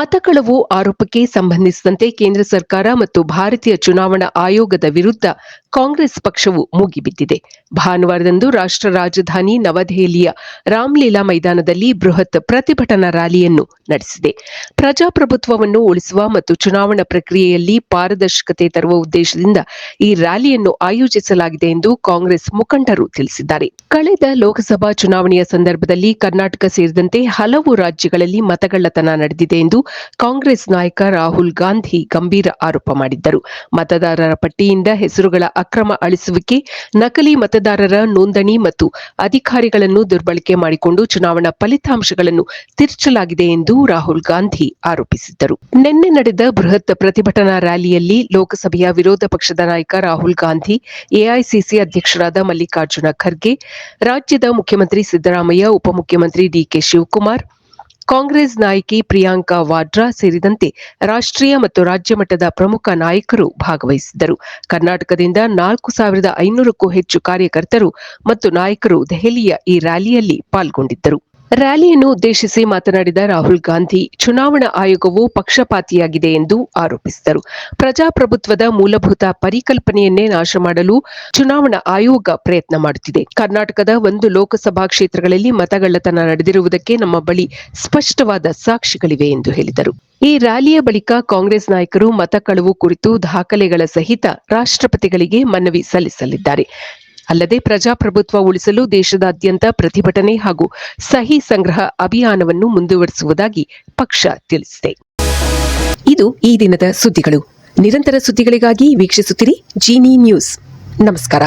ಮತಕಳವು ಆರೋಪಕ್ಕೆ ಸಂಬಂಧಿಸಿದಂತೆ ಕೇಂದ್ರ ಸರ್ಕಾರ ಮತ್ತು ಭಾರತೀಯ ಚುನಾವಣಾ ಆಯೋಗದ ವಿರುದ್ಧ ಕಾಂಗ್ರೆಸ್ ಪಕ್ಷವು ಮುಗಿಬಿದ್ದಿದೆ. ಭಾನುವಾರದಂದು ರಾಷ್ಟ್ರ ರಾಜಧಾನಿ ನವದೆಹಲಿಯ ರಾಮ್ಲೀಲಾ ಮೈದಾನದಲ್ಲಿ ಬೃಹತ್ ಪ್ರತಿಭಟನಾ ರ್ಯಾಲಿಯನ್ನು ನಡೆಸಿದೆ. ಪ್ರಜಾಪ್ರಭುತ್ವವನ್ನು ಉಳಿಸುವ ಮತ್ತು ಚುನಾವಣಾ ಪ್ರಕ್ರಿಯೆಯಲ್ಲಿ ಪಾರದರ್ಶಕತೆ ತರುವ ಉದ್ದೇಶದಿಂದ ಈ ರ್ಯಾಲಿಯನ್ನು ಆಯೋಜಿಸಲಾಗಿದೆ ಎಂದು ಕಾಂಗ್ರೆಸ್ ಮುಖಂಡರು ತಿಳಿಸಿದ್ದಾರೆ. ಕಳೆದ ಲೋಕಸಭಾ ಚುನಾವಣೆಯ ಸಂದರ್ಭದಲ್ಲಿ ಕರ್ನಾಟಕ ಸೇರಿದಂತೆ ಹಲವು ರಾಜ್ಯಗಳಲ್ಲಿ ಮತಗಳ್ಳತನ ನಡೆದಿದೆ ಎಂದು ಕಾಂಗ್ರೆಸ್ ನಾಯಕ ರಾಹುಲ್ ಗಾಂಧಿ ಗಂಭೀರ ಆರೋಪ ಮಾಡಿದ್ದರು. ಮತದಾರರ ಪಟ್ಟಿಯಿಂದ ಹೆಸರುಗಳ ಅಕ್ರಮ ಅಳಿಸುವಿಕೆ, ನಕಲಿ ಮತದಾರರ ನೋಂದಣಿ ಮತ್ತು ಅಧಿಕಾರಿಗಳನ್ನು ದುರ್ಬಳಕೆ ಮಾಡಿಕೊಂಡು ಚುನಾವಣಾ ಫಲಿತಾಂಶಗಳನ್ನು ತಿರುಚಲಾಗಿದೆ ಎಂದು ರಾಹುಲ್ ಗಾಂಧಿ ಆರೋಪಿಸಿದ್ದರು. ನಿನ್ನೆ ನಡೆದ ಬೃಹತ್ ಪ್ರತಿಭಟನಾ ರ್ಯಾಲಿಯಲ್ಲಿ ಲೋಕಸಭೆಯ ವಿರೋಧ ಪಕ್ಷದ ನಾಯಕ ರಾಹುಲ್ ಗಾಂಧಿ, ಎಐಸಿಸಿ ಅಧ್ಯಕ್ಷರಾದ ಮಲ್ಲಿಕಾರ್ಜುನ ಖರ್ಗೆ, ರಾಜ್ಯದ ಮುಖ್ಯಮಂತ್ರಿ ಸಿದ್ದರಾಮಯ್ಯ, ಉಪಮುಖ್ಯಮಂತ್ರಿ ಡಿಕೆ ಶಿವಕುಮಾರ್ ಕಾಂಗ್ರೆಸ್ ನಾಯಕಿ ಪ್ರಿಯಾಂಕಾ ವಾಡ್ರಾ ಸೇರಿದಂತೆ ರಾಷ್ಟ್ರೀಯ ಮತ್ತು ರಾಜ್ಯ ಮಟ್ಟದ ಪ್ರಮುಖ ನಾಯಕರು ಭಾಗವಹಿಸಿದ್ದರು. ಕರ್ನಾಟಕದಿಂದ ನಾಲ್ಕು ಸಾವಿರದ ಐನೂರಕ್ಕೂ ಹೆಚ್ಚು ಕಾರ್ಯಕರ್ತರು ಮತ್ತು ನಾಯಕರು ದೆಹಲಿಯ ಈ ರ್ಯಾಲಿಯಲ್ಲಿ ಪಾಲ್ಗೊಂಡಿದ್ದರು. ರ್ಯಾಲಿಯನ್ನು ಉದ್ದೇಶಿಸಿ ಮಾತನಾಡಿದ ರಾಹುಲ್ ಗಾಂಧಿ, ಚುನಾವಣಾ ಆಯೋಗವು ಪಕ್ಷಪಾತಿಯಾಗಿದೆ ಎಂದು ಆರೋಪಿಸಿದರು. ಪ್ರಜಾಪ್ರಭುತ್ವದ ಮೂಲಭೂತ ಪರಿಕಲ್ಪನೆಯನ್ನೇ ನಾಶ ಮಾಡಲು ಚುನಾವಣಾ ಆಯೋಗ ಪ್ರಯತ್ನ ಮಾಡುತ್ತಿದೆ. ಕರ್ನಾಟಕದ ಒಂದು ಲೋಕಸಭಾ ಕ್ಷೇತ್ರಗಳಲ್ಲಿ ಮತಗಳ್ಳತನ ನಡೆದಿರುವುದಕ್ಕೆ ನಮ್ಮ ಬಳಿ ಸ್ಪಷ್ಟವಾದ ಸಾಕ್ಷಿಗಳಿವೆ ಎಂದು ಹೇಳಿದರು. ಈ ರ್ಯಾಲಿಯ ಬಳಿಕ ಕಾಂಗ್ರೆಸ್ ನಾಯಕರು ಮತ ಕಳವು ಕುರಿತು ದಾಖಲೆಗಳ ಸಹಿತ ರಾಷ್ಟ್ರಪತಿಗಳಿಗೆ ಮನವಿ ಸಲ್ಲಿಸಲಿದ್ದಾರೆ. ಅಲ್ಲದೆ ಪ್ರಜಾಪ್ರಭುತ್ವ ಉಳಿಸಲು ದೇಶದಾದ್ಯಂತ ಪ್ರತಿಭಟನೆ ಹಾಗೂ ಸಹಿ ಸಂಗ್ರಹ ಅಭಿಯಾನವನ್ನು ಮುಂದುವರಿಸುವುದಾಗಿ ಪಕ್ಷ ತಿಳಿಸಿದೆ. ಇದು ಈ ದಿನದ ಸುದ್ದಿಗಳು. ನಿರಂತರ ಸುದ್ದಿಗಳಿಗಾಗಿ ವೀಕ್ಷಿಸುತ್ತಿರಿ ಜೀನಿ ನ್ಯೂಸ್. ನಮಸ್ಕಾರ.